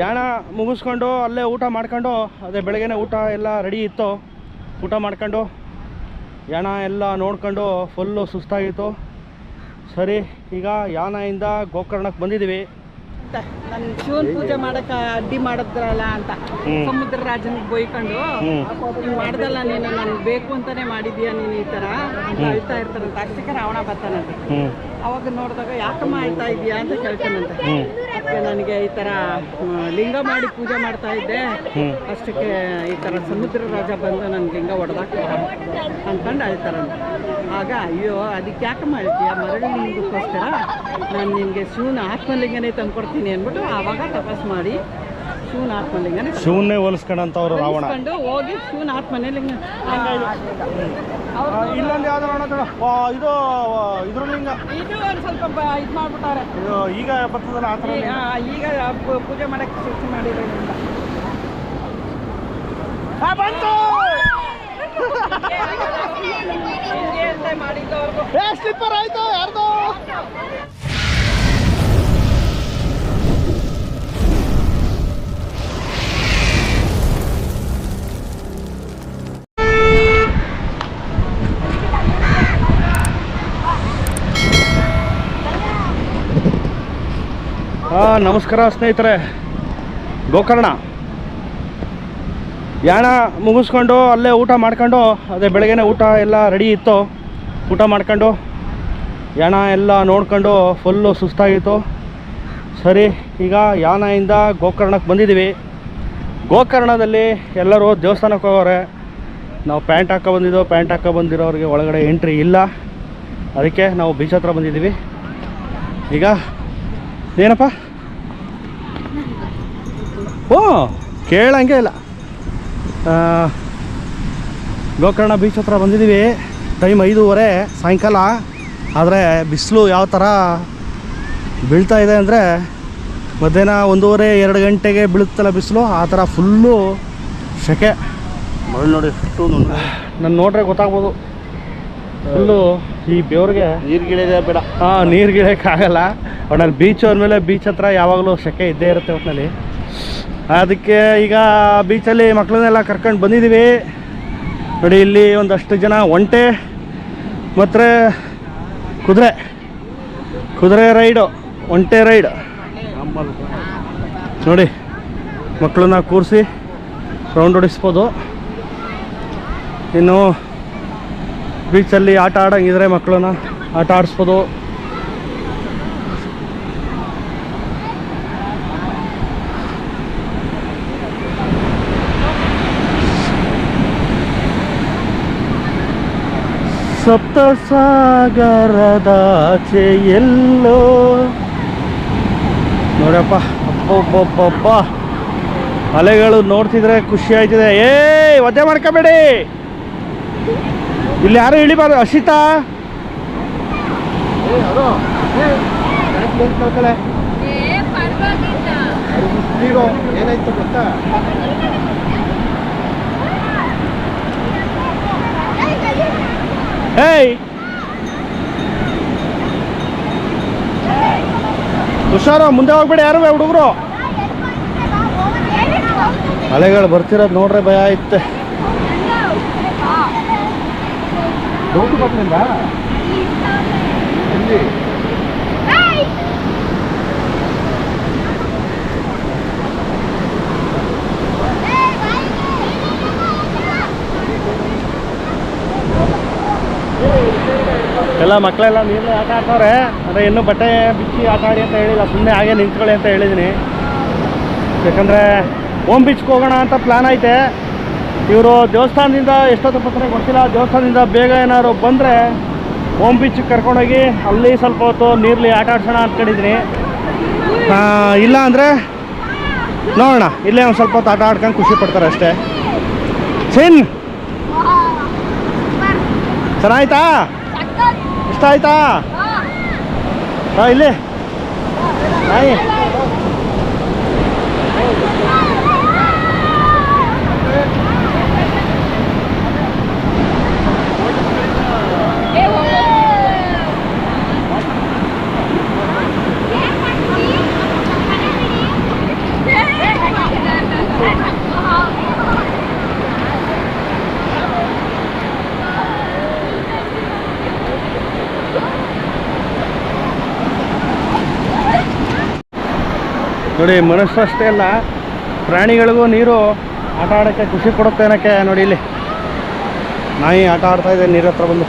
ಯಾಣ ಮುಗಿಸ್ಕೊಂಡು ಅಲ್ಲೇ ಊಟ ಮಾಡ್ಕೊಂಡು ಅದೇ ಬೆಳಗ್ಗೆನೇ ಊಟ ಎಲ್ಲ ರೆಡಿ ಇತ್ತು. ಊಟ ಮಾಡ್ಕೊಂಡು ಯಾಣ ಎಲ್ಲ ನೋಡ್ಕೊಂಡು ಫುಲ್ಲು ಸುಸ್ತಾಗಿತ್ತು. ಸರಿ ಈಗ ಯಾನದಿಂದ ಗೋಕರ್ಣಕ್ಕೆ ಬಂದಿದ್ದೀವಿ. ನನ್ನ ಶಿವನ್ ಪೂಜೆ ಮಾಡಕ್ಕ ಅಡ್ಡಿ ಮಾಡಿದ್ರಲ್ಲ ಅಂತ. ಸಮುದ್ರ ರಾಜನಿಗೆ ಬೈಕೊಂಡು ಮಾಡ್ದಲ್ಲ ನೀನು ನಾನು ಬೇಕು ಅಂತಾನೆ ಮಾಡಿದ್ಯಾ ನೀನು ಈ ತರ? ಅಂತ ಹೇಳ್ತಾ ಇರ್ತಾರಂತ ಅಷ್ಟಕ್ಕೆ ರಾವಣ ಬರ್ತಾನಂತೆ. ಅವಾಗ ನೋಡಿದಾಗ ಯಾಕಮ್ಮ ಆಯ್ತಾ ಇದೀಯಾ ಅಂತ ಕೇಳ್ತಾನಂತೆ. ಅದಕ್ಕೆ ನನಗೆ ಈ ತರ ಲಿಂಗ ಮಾಡಿ ಪೂಜೆ ಮಾಡ್ತಾ ಇದ್ದೆ. ಅಷ್ಟಕ್ಕೆ ಈ ತರ ಸಮುದ್ರ ರಾಜ ಬಂದು ನನ್ ಲಿಂಗ ಹೊಡೆದಾಕ ಅನ್ಕೊಂಡು ಅಳ್ತಾರ ಆಗ ಅಯ್ಯೋ ಅದಕ್ಕೆ ಯಾಕೆ ಮಾಡ್ತೀಯ ಮರಳಿ ಲಿಂಗಕ್ಕೋಸ್ಕರ ನಾನು ನಿನಗೆ ಶೂನ್ ಆತ್ಮಲಿಂಗನೇ ತಂದ್ಕೊಡ್ತೀನಿ ಅಂದ್ಬಿಟ್ಟು ಆವಾಗ ತಪಸ್ ಮಾಡಿ ಶಿವನ ಆತ್ಮಲಿಂಗನೇ ಶಿವನ್ನೇ ಹೋಲಿಸ್ಕೊಂಡಂತವ್ರು ರಾವಣ. ಹೋಗಿ ಶೂನ್ ಆತ್ಮನೇ ಲಿಂಗ ಇಲ್ಲೊಂದು ಯಾವ್ದು ನೋಡೋಣ ಇದು ಇದ್ರ ಲಿಂಗ ಇದು ಒಂದು ಸ್ವಲ್ಪ ಇದು ಮಾಡ್ಬಿಟ್ಟಾರೆ ಇದು ಈಗ ಬರ್ತದಲ್ಲ ಆ ಥರ ಈಗ ಪೂಜೆ ಮಾಡಕ್ಕೆ ಸೃಷ್ಟಿ ಮಾಡಿರೋದ್ರಿಂದ ಬಂತು ಏ ಸ್ಲಿಪ್ಪರ್ ಆಯ್ತು ಯಾರ್ದು ಹಾಂ ನಮಸ್ಕಾರ ಸ್ನೇಹಿತರೆ. ಗೋಕರ್ಣ. ಯಾಣ ಮುಗಿಸ್ಕೊಂಡು ಅಲ್ಲೇ ಊಟ ಮಾಡ್ಕೊಂಡು, ಅದೇ ಬೆಳಗ್ಗೆನೇ ಊಟ ಎಲ್ಲ ರೆಡಿ ಇತ್ತು. ಊಟ ಮಾಡ್ಕೊಂಡು, ಯಾಣ ಎಲ್ಲ ನೋಡ್ಕೊಂಡು ಫುಲ್ಲು ಸುಸ್ತಾಗಿತ್ತು. ಸರಿ, ಈಗ ಯಾನದಿಂದ ಗೋಕರ್ಣಕ್ಕೆ ಬಂದಿದ್ದೀವಿ. ಗೋಕರ್ಣದಲ್ಲಿ ಎಲ್ಲರೂ ದೇವಸ್ಥಾನಕ್ಕೆ ಹೋಗೋರೆ. ನಾವು ಪ್ಯಾಂಟ್ ಹಾಕೋ ಬಂದಿದ್ದೋ, ಪ್ಯಾಂಟ್ ಹಾಕೋ ಬಂದಿರೋರಿಗೆ ಒಳಗಡೆ ಎಂಟ್ರಿ ಇಲ್ಲ. ಅದಕ್ಕೆ ನಾವು ಬೀಚ್ ಹತ್ರ ಬಂದಿದ್ದೀವಿ. ಈಗ ಏನಪ್ಪ ಓ ಕೇಳಂಗೆ ಇಲ್ಲ. ಗೋಕರ್ಣ ಬೀಚ್ ಹತ್ರ ಬಂದಿದ್ದೀವಿ. ಟೈಮ್ ಐದೂವರೆ ಸಾಯಂಕಾಲ. ಆದರೆ ಬಿಸಿಲು ಯಾವ ಥರ ಬೀಳ್ತಾ ಇದೆ ಅಂದರೆ ಮಧ್ಯಾಹ್ನ ಒಂದೂವರೆ ಎರಡು ಗಂಟೆಗೆ ಬೀಳುತ್ತಲ್ಲ ಬಿಸಿಲು ಆ ಥರ ಫುಲ್ಲು ಸೆಕೆ. ಮಳೆ ನೋಡಿ ಎಷ್ಟು ನನ್ನ ನೋಡ್ರೆ ಗೊತ್ತಾಗ್ಬೋದು. ಫುಲ್ಲು ಈ ಬೆವ್ರಿಗೆ ನೀರ್ಗಿಳಿದೆ ಬೇಡ. ಹಾಂ ನೀರು ಗಿಳಿಯೋಕ್ಕಾಗಲ್ಲ ಒಟ್ನಲ್ಲಿ ಬೀಚ್ ಅಂದಮೇಲೆ ಬೀಚ್ ಹತ್ರ ಯಾವಾಗಲೂ ಸೆಕೆ ಇದ್ದೇ ಇರುತ್ತೆ ಒಟ್ಟಿನಲ್ಲಿ ಅದಕ್ಕೆ ಈಗ ಬೀಚಲ್ಲಿ ಮಕ್ಕಳನ್ನೆಲ್ಲ ಕರ್ಕೊಂಡು ಬಂದಿದ್ದೀವಿ. ನೋಡಿ, ಇಲ್ಲಿ ಒಂದಷ್ಟು ಜನ ಒಂಟೆ, ಮತ್ತು ಕುದುರೆ. ಕುದುರೆ ರೈಡು, ಒಂಟೆ ರೈಡ್. ನೋಡಿ, ಮಕ್ಕಳನ್ನ ಕೂರಿಸಿ ರೌಂಡ್ ಹೊಡಿಸ್ಬೋದು. ಇನ್ನು ಬೀಚಲ್ಲಿ ಆಟ ಆಡಂಗಿದ್ರೆ ಮಕ್ಕಳನ್ನ ಆಟ ಆಡಿಸ್ಬೋದು. ಸಪ್ತ ಸಾಗರದಾಚೆ ಎಲ್ಲೋ. ನೋಡಪ್ಪ ಅಪ್ಪ ಅಲೆಗಳು ನೋಡ್ತಿದ್ರೆ ಖುಷಿ ಆಯ್ತಿದೆ. ಏಯ್ ಒದ್ದೆ ಮಾಡ್ಕೋಬೇಡಿ. ಇಲ್ಲಿ ಯಾರು ಇಳಿಬಾರ್ದು ಅಶಿತಾ ಏನಾಯ್ತು ಗೊತ್ತಾ? ಏಯ್ ಹುಷಾರು ಮುಂದೆ ಹೋಗ್ಬೇಡಿ ಯಾರು ಹುಡುಗರು? ಅಲೆಗಳು ಬರ್ತಿರೋದು ನೋಡ್ರೆ ಭಯ ಐತೆ. ಎಲ್ಲಿ? ಎಲ್ಲ ಮಕ್ಕಳೆಲ್ಲ ನೀರಲ್ಲಿ ಆಟ ಆಡ್ತವ್ರೆ. ಅಂದರೆ ಇನ್ನೂ ಬಟ್ಟೆ ಬಿಚ್ಚಿ ಆಟ ಆಡಿ ಅಂತ ಹೇಳಿಲ್ಲ. ಸುಮ್ಮನೆ ಹಾಗೆ ನಿಂತ್ಕೊಳ್ಳಿ ಅಂತ ಹೇಳಿದ್ದೀನಿ ಯಾಕಂದರೆ ಓಮ್ ಬೀಚ್ಗೆ ಹೋಗೋಣ ಅಂತ ಪ್ಲ್ಯಾನ್ ಐತೆ. ಇವರು ದೇವಸ್ಥಾನದಿಂದ ಎಷ್ಟೊತ್ತು ಬರ್ತಾರೆ ಗೊತ್ತಿಲ್ಲ. ದೇವಸ್ಥಾನದಿಂದ ಬೇಗ ಏನಾದ್ರು ಬಂದರೆ ಓಮ್ ಬೀಚಿಗೆ ಕರ್ಕೊಂಡೋಗಿ ಅಲ್ಲಿ ಸ್ವಲ್ಪ ಹೊತ್ತು ನೀರಲ್ಲಿ ಆಟ ಆಡ್ಸೋಣ ಅಂದ್ಕೊಂಡಿದ್ದೀನಿ ಇಲ್ಲ ಅಂದರೆ ನೋಡೋಣ. ಇಲ್ಲೇ ಒಂದು ಸ್ವಲ್ಪ ಹೊತ್ತು ಆಟ ಆಡ್ಕೊಂಡು ಖುಷಿ ಪಡ್ತಾರೆ ಅಷ್ಟೇ. ಚಿನ್ ಚೆನ್ನಾಯ್ತಾ? ಇಷ್ಟ ಆಯ್ತಾ? ಇಲ್ಲಿ. ನಾಯಿ ನೋಡಿ ಮನುಷ್ಯರಷ್ಟೇ ಅಲ್ಲ, ಪ್ರಾಣಿಗಳಿಗೂ ನೀರು ಆಟ ಆಡೋಕ್ಕೆ ಖುಷಿ ಕೊಡುತ್ತೆ ಅನ್ನೋಕ್ಕೆ ನೋಡಿ ಇಲ್ಲಿ. ನಾಯಿ ಆಟ ಆಡ್ತಾ ಇದೆ ನೀರತ್ರ ಬಂದು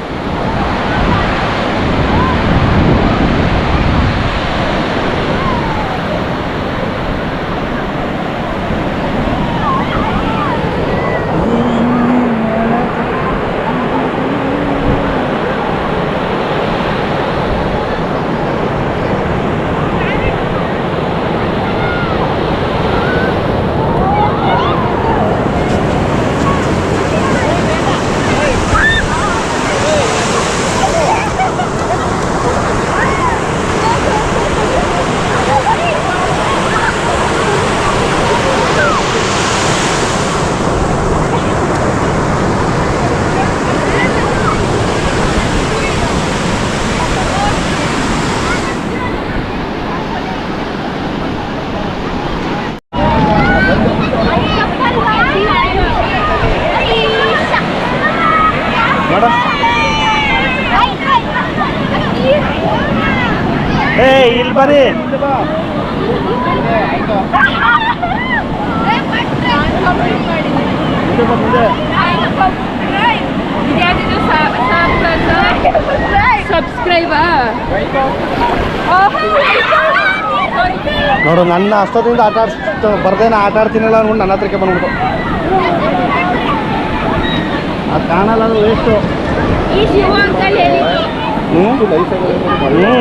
ಮೇಡಮ್ ಏ ಇಲ್ಲಿ ಬರ್ರಿ ಮುಂದೆ ಬಾ, ಮುಂದೆ ಸಬ್ಸ್ಕ್ರೈಬಾ ನೋಡು ನನ್ನ ಅಷ್ಟೊತ್ತಿಂದ ಆಟ ಆಡ್ಸ್ತ ಬರ್ದೇನ ಆಟ ಆಡ್ತೀನಲ್ಲ ಅನ್ಕೊಂಡು ನನ್ನ ಹತ್ರಕ್ಕೆ ಬಂದ್ಬಿಟ್ಟು. ಅದು ಕಾಣಲ್ಲ ಅದು ವೇಸ್ಟು ಹ್ಞೂ ಹ್ಞೂ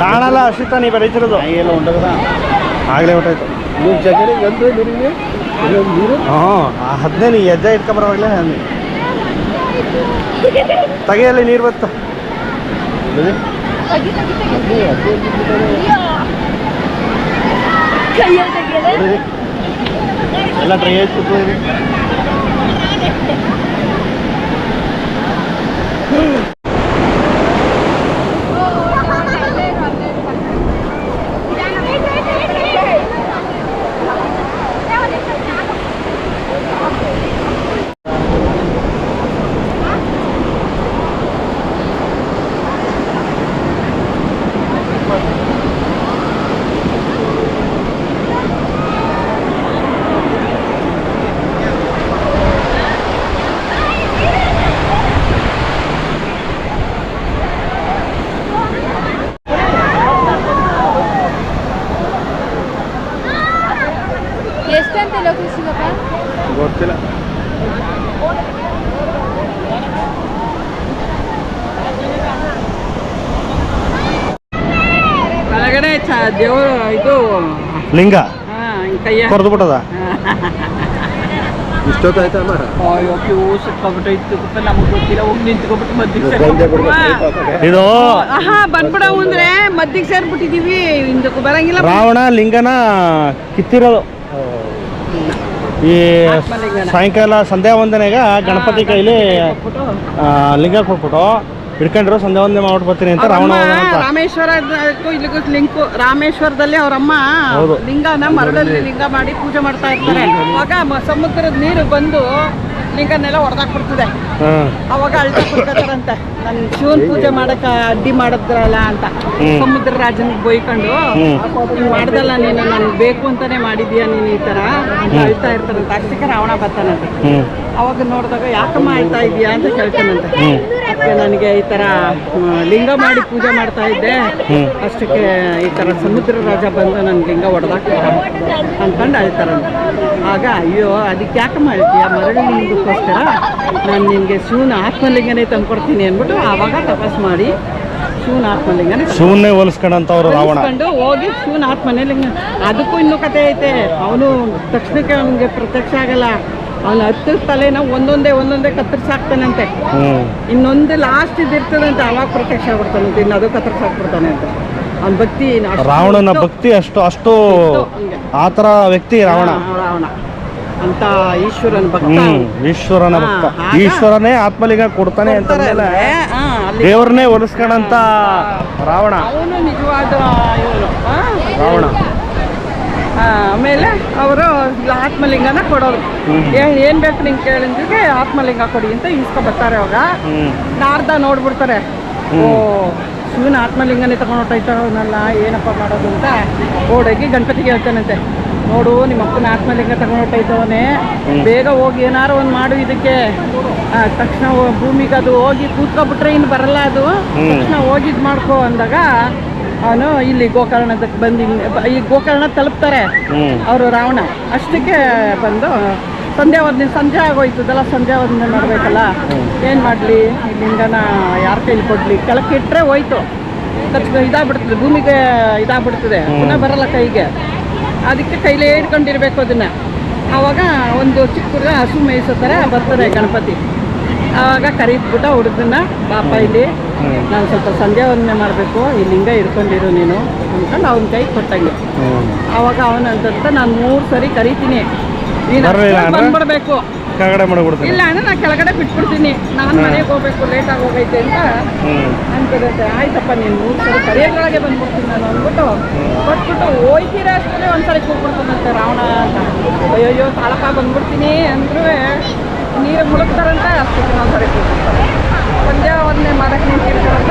ಕಾಣಲ್ಲ ಅಶಿತ ನೀವು ಬರೀತಿರೋದು. ಎಲ್ಲ ಉಂಟದ ಆಗಲೇ ಹೊಟ್ಟಾಯ್ತು ನೀವು ಜಗಡಿ ಅಂದ್ರೆ ನೀರಿಗೆ ನೀರು? ಹಾಂ ಹದಿನೈದು ಹೆಜ್ಜೆ ಇಟ್ಕೊಂಬರೋವಾಗಲೇ ಅಂದು ತೆಗೆಯಲ್ಲಿ ನೀರು ಬತ್ತು ಎಲ್ಲ ಟ್ರೈ ಆಯ್ತು. ಎಷ್ಟಂತ ಲೊಕೇಶನ್ ಗೊತ್ತಿಲ್ಲ ಕೆಳಗಡೆ ಚ ದೇವರು ಇದು ಲಿಂಗ ಹಾಂ ಕೈಯ ಕೊರ್ದು ಬಿಟ್ಟದ ಇಷ್ಟೊತ್ತಾಯ್ತಾ ಅಮ್ಮ ಅಯ್ಯೋ ಕ್ಯೂ ಸಿಕ್ಕೊಬಿಟ್ಟು ಇತ್ತು ನಮಗೆ ಗೊತ್ತಿಲ್ಲ ಹೋಗಿ ನಿಂತ್ಕೊಬಿಟ್ಟು ಮದ್ದಿಗೆ ಕೊರ್ದು ಬಿಟ್ಟದ. ಇದು ಆಹಾ ಬಂದ್ಬಿಡವು ಅಂದ್ರೆ ಮದ್ದಿಗೆ ಸೇರ್ಬಿಟ್ಟಿದೀವಿ. ಹಿಂದಕ್ಕೂ ಬರಂಗಿಲ್ಲ. ರಾವಣ ಲಿಂಗನ ಕಿತ್ತಿರೋದು. ಈ. ಸಾಯಂಕಾಲ ಸಂಧ್ಯಾ ವಂದನೆಗ ಗಣಪತಿ ಕೈಲಿ ಲಿಂಗ ಕೊಟ್ಬಿಟ್ಟು ಹಿಡ್ಕೊಂಡ್ರು ಸಂಧೆ ಒಂದೇ ಮಾಡ್ಬಿಟ್ಟು ಬರ್ತೀನಿ ಅಂತ ರಾವಣ ರಾಮೇಶ್ವರ ಇಲ್ಲಿಗೂ ಲಿಂಕು ರಾಮೇಶ್ವರದಲ್ಲಿ ಅವರಮ್ಮ. ಲಿಂಗನ ಮರಳಲ್ಲಿ ಲಿಂಗ ಮಾಡಿ ಪೂಜೆ ಮಾಡ್ತಾ ಇರ್ತಾರೆ. ಅವಾಗ ಸಮುದ್ರದ ನೀರು ಬಂದು ಲಿಂಗನೆಲ್ಲ ಹೊಡೆದಾಕ್ಬಿಡ್ತದೆ ಅವಾಗ ಅಳ್ತಾ ಕುಡ್ಕೋತಾರಂತೆ ನನ್ ಶಿವನ್ ಪೂಜೆ ಮಾಡಕ ಅಡ್ಡಿ ಮಾಡಿದ್ರಲ್ಲ ಅಂತ. ಸಮುದ್ರ ರಾಜನ್ ಬೈಕೊಂಡು. ನೀನ್ ಮಾಡ್ದಲ್ಲ ನೀನು ನನ್ ಬೇಕು ಅಂತಾನೆ ಮಾಡಿದ್ಯಾ ನೀನ್ ಈ ತರ ಅಂತ ಅಳ್ತಾ ಇರ್ತಾರಂತೆ. ಅಷ್ಟಕ್ಕೆ ರಾವಣ ಬರ್ತಾನಂತೆ. ಅವಾಗ ನೋಡಿದಾಗ ಯಾಕಮ್ಮ ಅಳ್ತಾ ಇದೀಯಾ? ಅಂತ ಕೇಳ್ತಾನಂತೆ. ನನಗೆ ಈ ತರ ಲಿಂಗ ಮಾಡಿ ಪೂಜೆ ಮಾಡ್ತಾ ಇದ್ದೆ. ಅಷ್ಟಕ್ಕೆ ಈ ತರ ಸಮುದ್ರ ರಾಜ ಬಂದು ನನ್ ಲಿಂಗ ಹೊಡೆದಾಕ ಅನ್ಕೊಂಡು ಅಳ್ತಾರಂತೆ ಆಗ ಅಯ್ಯೋ ಅದಕ್ಕೆ ಯಾಕೆ ಮಾಡ್ತೀಯ ಮರಳಿ ಲಿಂಗಕ್ಕೋಸ್ಕರ ನಾನು ನಿನಗೆ ಶಿವನ ಆತ್ಮಲಿಂಗನೇ ತಂದ್ಕೊಡ್ತೀನಿ ಅಂದ್ಬಿಟ್ಟು ಆವಾಗ ತಪಸ್ ಮಾಡಿ ಶಿವನ ಆತ್ಮಲಿಂಗನೇ ಶಿವನ್ನೇ ಹೋಲಿಸ್ಕೊಂಡಂತವ್ರು ರಾವಣ. ಹೋಗಿ ಶಿವನ ಆತ್ಮನೇ ಲಿಂಗ ಅದಕ್ಕೂ ಇನ್ನೂ ಕತೆ ಐತೆ. ಅವನು ತಕ್ಷಣಕ್ಕೆ ಅವನಿಗೆ ಪ್ರತ್ಯಕ್ಷ ಆಗಲ್ಲ. ಅವನ ಹತ್ತಿರ ತಲೆನ ಒಂದೊಂದೇ ಒಂದೊಂದೇ ಕತ್ತರಿಸಾಕ್ತಾನಂತೆ ಇನ್ನೊಂದು ಲಾಸ್ಟ್ ಇದಿರ್ತದಂತೆ ಅವಾಗ ಪ್ರತ್ಯಕ್ಷ ಆಗ್ಬಿಡ್ತಾನಂತೆ ಇನ್ನು ಅದು ಕತ್ತರಿಸಾಕ್ಬಿಡ್ತಾನೆ ಅಂತ. ಅವ್ನ ಭಕ್ತಿ ರಾವಣನ ಭಕ್ತಿ ಅಷ್ಟು ಅಷ್ಟು ಆ ಥರ ವ್ಯಕ್ತಿ ರಾವಣ. ರಾವಣ. ಅಂತ ಈಶ್ವರನ ಭಕ್ತ. ಈಶ್ವರನ ಭಕ್ತ. ಈಶ್ವರನೇ ಆತ್ಮಲಿಗ ಕೊಡ್ತಾನೆ ಅಂತ ದೇವ್ರನ್ನೇ ಒಲಿಸ್ಕೊಂಡಂತ ರಾವಣ. ಅವನು ನಿಜವಾದ ರಾವಣ. ಆಮೇಲೆ ಅವರು ಆತ್ಮಲಿಂಗನ ಕೊಡೋರು. ಹ್ಮ್. ಏನ್ ಬೇಕು ನಿಂಗೆ ಕೇಳಿದ್ರಿಗೆ ಆತ್ಮಲಿಂಗ ಕೊಡಿ ಅಂತ ಇಸ್ಕೊ ಬರ್ತಾರೆ ಅವಾಗ ನಾರ್ದ ನೋಡ್ಬಿಡ್ತಾರೆ. ಓ ಶಿವನ ಆತ್ಮಲಿಂಗನೇ ತಗೊಂಡು ಅವನಲ್ಲ ಏನಪ್ಪ ಮಾಡೋದು ಅಂತ. ಓಡೋಗಿ ಗಣಪತಿಗೆ ಹೇಳ್ತಾನಂತೆ. ನೋಡು ನಿಮ್ಮ ಅಪ್ಪನ ಆತ್ಮಲಿಂಗ ತಗೊಂಡು ಹೊಟ್ಟೋಯ್ತವನೇ ಬೇಗ ಹೋಗಿ ಏನಾರು ಒಂದು ಮಾಡು ಇದಕ್ಕೆ. ತಕ್ಷಣ ಭೂಮಿಗೆ ಅದು ಹೋಗಿ ಕೂತ್ಕೊಬಿಟ್ರೆ ಇನ್ನು ಬರಲ್ಲ ಅದು. ತಕ್ಷಣ ಹೋಗಿ ಮಾಡ್ಕೊ ಅಂದಾಗ ಅವನು ಇಲ್ಲಿ ಗೋಕರ್ಣದಕ್ಕೆ ಬಂದು ಈ ಗೋಕರ್ಣ ತಲುಪ್ತಾರೆ. ಅವರು ರಾವಣ. ಅಷ್ಟಕ್ಕೆ ಬಂದು ಸಂಧ್ಯಾ ಒಂದಿನ ಸಂಜೆ ಆಗೋಯ್ತದಲ್ಲ ಸಂಧ್ಯಾ ಒಂದಿನ ಮಾಡಬೇಕಲ್ಲ ಏನು ಮಾಡಲಿ? ಲಿಂಗನ ಯಾರ ಕೈಲಿ ಕೊಡಲಿ? ಕೆಳಕ್ಕೆ ಇಟ್ಟರೆ ಹೋಯ್ತು ಇದಾಗ್ಬಿಡ್ತದೆ ಭೂಮಿಗೆ ಇದಾಗ್ಬಿಡ್ತದೆ. ಪುನಃ ಬರಲ್ಲ ಕೈಗೆ. ಅದಕ್ಕೆ ಕೈಲೇ ಇಟ್ಕೊಂಡಿರ್ಬೇಕು ಅದನ್ನ. ಆವಾಗ ಒಂದು ಚಿಕ್ಕ ಹಸು ಮೇಯಿಸೋ ಥರ ಬರ್ತದೆ ಗಣಪತಿ. ಆವಾಗ ಕರೀದ್ಬಿಟ್ಟು ಹುಡುಗನ್ನ ಪಾಪ ಇಲ್ಲಿ ನಾನು ಸ್ವಲ್ಪ ಸಂಧ್ಯಾ ವಂದನೆ ಮಾಡಬೇಕು ಈ ಲಿಂಗ ಇಟ್ಕೊಂಡಿರು ನೀನು ಅಂದ್ಕೊಂಡು ಅವನ ಕೈ ಕೊಟ್ಟಂಗೆ. ಆವಾಗ ಅವನ ಅಂತ ನಾನು ಮೂರು ಸರಿ ಕರಿತೀನಿ. ನೀನು ಬಂದ್ಬಿಡ್ಬೇಕು. ಕೆಳಗಡೆ ಮಾಡಿಬಿಡ್ತೀನಿ. ಇಲ್ಲ ಅಂದ್ರೆ ನಾನು ಕೆಳಗಡೆ ಬಿಟ್ಬಿಡ್ತೀನಿ. ನಾನು ಮನೆಗೆ ಹೋಗ್ಬೇಕು ಲೇಟ್ ಆಗೋಗೈತೆ ಹೋಗೈತೆ ಅಂತ ಅನ್ಕೋದೈತೆ ಆಯ್ತಪ್ಪ ನೀನು ಮೂರು ಸರಿ ಕರಿಯೋದ್ರೊಳಗೆ ಬಂದ್ಬಿಡ್ತೀನಿ ನಾನು ಅಂದ್ಬಿಟ್ಟು ಕೊಟ್ಬಿಟ್ಟು ಹೋಯ್ತೀರಾ ಅಷ್ಟೇ ಒಂದ್ಸರಿ ಕೂಗ್ಬಿಡ್ತಾನಂತೆ ರಾವಣ ಅಂತ. ಅಯ್ಯೋ ತಾಳಪ್ಪ ಬಂದ್ಬಿಡ್ತೀನಿ ಅಂದ್ರೂ ನೀರು ಮುಳುಗ್ತಾರಂತ ಅಷ್ಟಕ್ಕೆ ಒಂದ್ಸರಿ ಕೂಗ್ಬಿಡ್ತಾರೆ ಪಂದ್ಯಾವನ್ನೇ ವಂದನೆ ಮಾಡಕ್ಕೆ ನಿಂತಿರ್ತಾರಂತ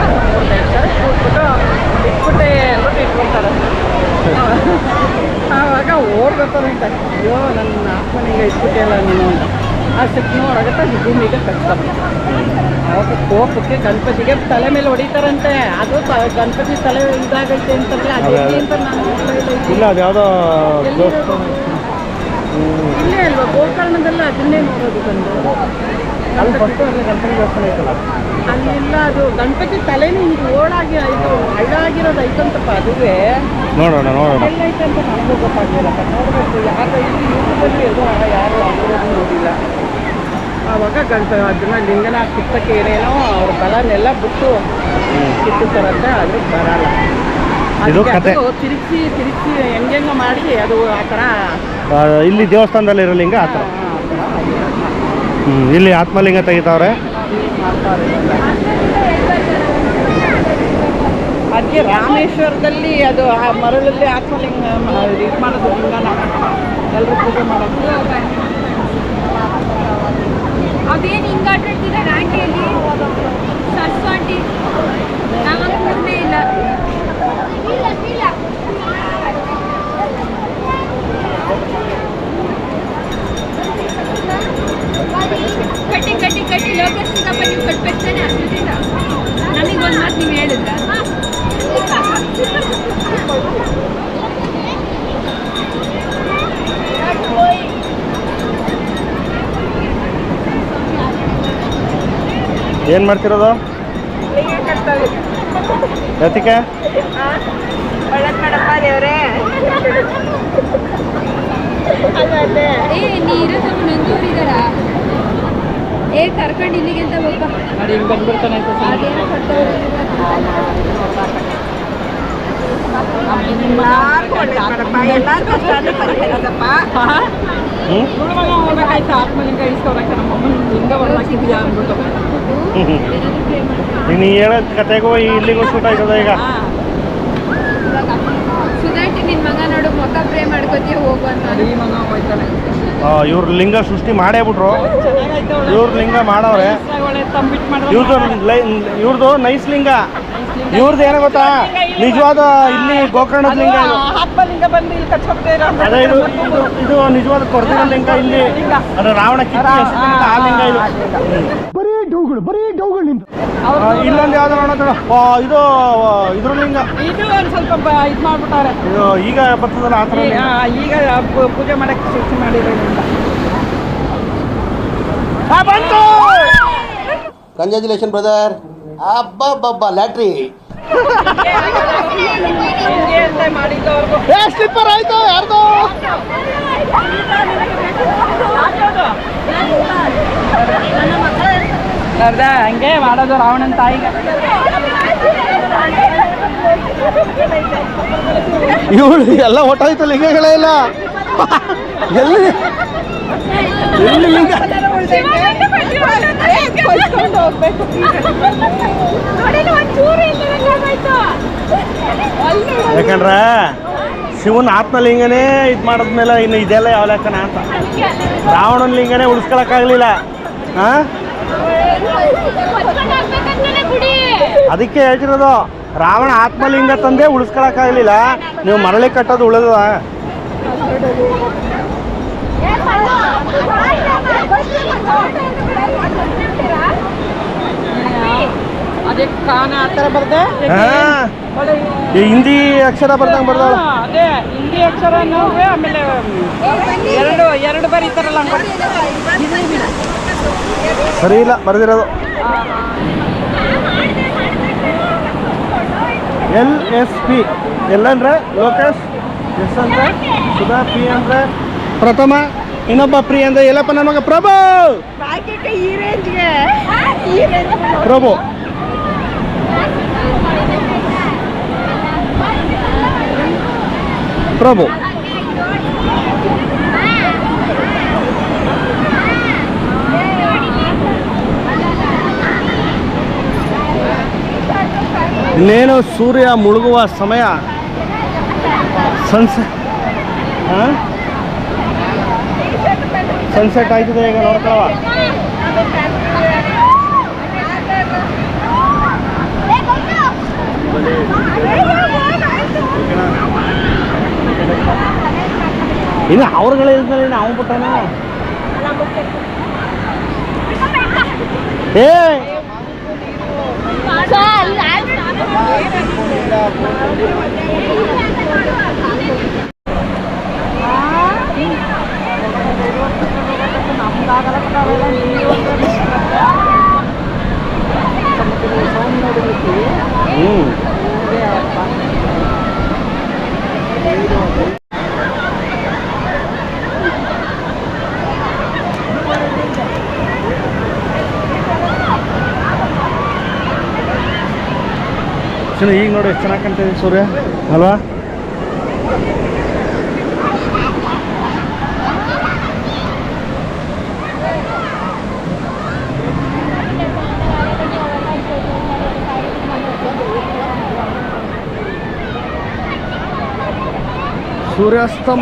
ಸರಿ ಕೂತ್ಬಿಟ್ಟು ಇಟ್ಬಿಟ್ಟೆ ಎಲ್ಲರೂ ಇಟ್ಕೊಳ್ತಾರೆ. ಆವಾಗ ಓಡ್ಬೇಕಂತ ಅಯ್ಯೋ ನನ್ನ ಅಪ್ಪನಿಗೆ ಇಟ್ಬಿಟ್ಟೆಲ್ಲ ನೀನು ಅಂತ. ಅಷ್ಟಕ್ಕೆ ನೋಡಾಗತ್ತ ಭೂಮಿಗೆ ಕಟ್ತಾರೆ ಅವಾಗ ಕೋಪಕ್ಕೆ ಗಣಪತಿಗೆ ತಲೆ ಮೇಲೆ ಹೊಡಿತಾರಂತೆ. ಅದು ಗಣಪತಿ ತಲೆ ಇದಾಗೈತೆ ಅಂತಂದ್ರೆ ಅದೇ ಅಂತ ನಾನು ಇಲ್ಲ ಅದ್ಯಾವುದೋ ಅದು ಯಾವುದೋ ದೇವಸ್ಥಾನ ಇಲ್ಲೇ ಅಲ್ವಾ? ಗೋಕರ್ಣದಲ್ಲ ಅದನ್ನೇ ನೋಡೋದು ಬಂದು. ಅಲ್ಲಿಲ್ಲ ಅದು ಗಣಪತಿ ತಲೆನೇ ಹಿಂಗೆ ಓಡಾಗಿ ಇದು ಹಳ್ಳಾಗಿರೋದು ಐತಂತಪ್ಪ ಅದುವೇ. ನೋಡೋಣ ನೋಡೋಣ. ಎಲ್ಲೈತೆ ಅಂತ ನನಗೂ ಗೊತ್ತಾಗ್ಲಿಲ್ಲಪ್ಪ ನೋಡಬೇಕು ಯಾರು ಇಲ್ಲಿ ಯೂಟ್ಯೂಬಲ್ಲಿ ಎಲ್ಲೋ ಯಾರು ಆಗಿರೋದು ನೋಡಿಲ್ಲ ಆವಾಗ ಗಣಪ ಅದನ್ನ ಲಿಂಗನ ಕಿತ್ತಕ್ಕೆ ಏನೇನೋ ಅವ್ರ ಬಲನೆಲ್ಲ ಬಿಟ್ಟು ಕಿತ್ತುತ್ತಾರಂತೆ ಅದು ಬರಲ್ಲ. ಇದು ಕತೆ. ತಿರುಗಿಸಿ ತಿರುಗಿಸಿ ಹೆಂಗೆಂಗೋ ಮಾಡಿ ಅದು ಆ ಥರ. ಇಲ್ಲಿ ದೇವಸ್ಥಾನದಲ್ಲಿ ಇರೋ ಲಿಂಗ ಆ ಥರ. ಇಲ್ಲಿ ಆತ್ಮಲಿಂಗ ತೆಗಿತಾವ್ರೆ. ಅದಕ್ಕೆ ರಾಮೇಶ್ವರದಲ್ಲಿ ಅದು ಆ ಮರಳಲ್ಲಿ ಆತ್ಮಲಿಂಗ ಇದು ಮಾಡೋದು ಲಿಂಗನ. ಎಲ್ಲರೂ ಪೂಜೆ ಮಾಡೋದು. ಅದೇನು ಹಿಂಗೆ ಆಟಾಡ್ತಿದ್ದಾರೆ ಆಂಟಿಯಲ್ಲಿ ಒಂದು ಮಾತು ನೀವು ಹೇಳಿದ್ರ? ಏನು ಮಾಡ್ತಿರೋದು? ಯಾತಿಕೆ? ಏ ನೀರು ತಮ್ಮ ನಂದೂರಿದಾರ ಏ ಕರ್ಕೊಂಡು ಇಲ್ಲಿಗೆ ಅಂತ ಹೋಗ್ಬಾ. ಅದೇನೋ ಕಟ್ಟವ್ರೆ ಹಾ? ಹ್ಞೂ ಸುಳ್ಳು ಮಗ ಹೋಗ್ಬೇಕಾಯ್ತು ಆತ್ಮಲಿಂಗ ಇಸ್ಕೊಳಕ್ಕೆ. ನಮ್ಮ ಅಮ್ಮನ ಲಿಂಗ ಹೊಡ್ದಾಕಿದ್ಯಾ ಅಂದ್ಬಿಟ್ಟು. ಏನಾದ್ರು ಪ್ರೇಮ ಈಗ ನೀ ಹೇಳೋ ಕತೆಗೂ ಇಲ್ಲಿಗೂ ಶೂಟ್ ಆಯ್ತದ ಈಗ? ಸುಧಾಟಿ ನಿನ್ ಮಗ ನೋಡು ಮುಖ ಪ್ರೇ ಮಾಡ್ಕೋತೀಯ ಹೋಗು ಅಂತ. ಮಗ ಹೋಯ್ತಾನೆ ಇವ್ರ ಲಿಂಗ ಸೃಷ್ಟಿ ಮಾಡೇ ಬಿಟ್ರು ಇವ್ರ ಲಿಂಗ ಮಾಡವ್ರೆ. ಇವ್ರದ್ದು ಇವ್ರದ್ದು ನೈಸ್ ಲಿಂಗ. ಇವ್ರದ್ದು ಏನೋ ಗೊತ್ತಾ? ನಿಜವಾದ ಇಲ್ಲಿ ಗೋಕರ್ಣದ ಲಿಂಗ ಅದೇ ಇದು ಇದು ನಿಜವಾದ ಕೊರದಿರೋ ಲಿಂಗ ಇಲ್ಲಿ. ಅದು ರಾವಣ ಕಿತ್ತಿ ಆ ಲಿಂಗ ಇದು. ಅವ್ರು ಆ, ಇಲ್ಲೊಂದು ಯಾವ್ದು ಇದು ಇದ್ರ ಲಿಂಗ ಇದು ಒಂದು ಸ್ವಲ್ಪ ಬ- ಇದು ಮಾಡ್ಬಿಟ್ಟಾರೆ ಇದು ಈಗ ಬರ್ತದಲ್ಲ ಆ ಥರ ಈ- ಆ, ಈಗ ಪೂ- ಪೂಜೆ ಮಾಡಕ್ಕೆ ಸೃಷ್ಟಿ ಮಾಡಿರೋದ್ರಿಂದ ಕಂಗ್ರ್ಯಾಚುಲೇಷನ್ ಬ್ರದರ್ ಅಬ್ಬಬ್ಬಬ್ಬ ಲ್ಯಾಟ್ರಿ. ಹಿಂಗೆ ಅಂತ ಮಾಡಿದ್ದವ್ರಿಗೂ. ಏ ಸ್ಲಿಪ್ಪರ್ ಆಯ್ತು ಯಾರ್ದು? ಅರ್ಧ ಹಂಗೆ ಮಾಡೋದು ರಾವಣನ ತಾಯಿಗೆ. ಇವಳು ಎಲ್ಲ ಒಟ್ಟಾಯ್ತು ಲಿಂಗಗಳೇ ಇಲ್ಲ. ಎಲ್ಲಿ? ಎಲ್ಲಿ ಲಿಂಗ? ಯಾಕಂದ್ರೆ ಶಿವನ ಆತ್ಮಲಿಂಗನೇ ಇದು ಮಾಡಿದ್ಮೇಲೆ ಇನ್ನು ಇದೆಲ್ಲ ಯಾವ ಲೆಕ್ಕನ ಅಂತ. ರಾವಣನ ಲಿಂಗನೇ ಉಳಿಸ್ಕೊಳಕ್ಕಾಗಲಿಲ್ಲ. ಹಾಂ ಅದಕ್ಕೆ ಹೇಳ್ತಿರೋದು ರಾವಣ ಆತ್ಮಲಿಂಗ ತಂದೆ ಉಳಿಸ್ಕೊಳಕ್ಕಾಗಲಿಲ್ಲ. ನೀವು ಮರಳಿ ಕಟ್ಟೋದು ಉಳಿದ ಥರ ಬರ್ದೆ? ಈ ಹಿಂದಿ ಅಕ್ಷರ ಬರ್ದಂಗ ಬರ್ದಾಳ. ಅದೇ ಹಿಂದಿ ಅಕ್ಷರ ನೋವೇ ಆಮೇಲೆ ಎರಡು ಎರಡು ಬರೀತಾರಲ್ಲ ಹಂಗೆ ಸರಿ ಇಲ್ಲ ಬರೆದಿರೋದು. L S P. ಎಲ್ ಅಂದ್ರೆ ಲೋಕೇಶ್ ಎಸ್ ಅಂದ್ರೆ ಸುಧಾ ಪಿ ಅಂದ್ರೆ ಪ್ರಥಮ ಇನ್ನೊಬ್ಬ ಪ್ರಿ ಅಂದ್ರೆ ಎಲ್ಲಪ್ಪ ನನ್ನ ಮಗ ಪ್ರಭು ಪ್ರಭು. ಪ್ರಭು. ಇನ್ನೇನು ಸೂರ್ಯ ಮುಳುಗುವ ಸಮಯ? ಸನ್ಸೆ ಸನ್ಸೆಟ್ ಆಯ್ತದೆ ಈಗ ನೋಡ್ಕೊಳವ ಇನ್ನು ಅವ್ರುಗಳೇ ಇರ್ತಾರೆ, ಇನ್ನು ಅವನು ಬಿಟ್ಟಾನ ಏ Gracias. ಚೆನ್ನಾಗಿ ಈಗ ನೋಡಿ ಎಷ್ಟು ಚೆನ್ನಾಗಿ ಕಾಣ್ತಿದೆ ಸೂರ್ಯ. ಅಲ್ವಾ? ಸೂರ್ಯಾಸ್ತಮ.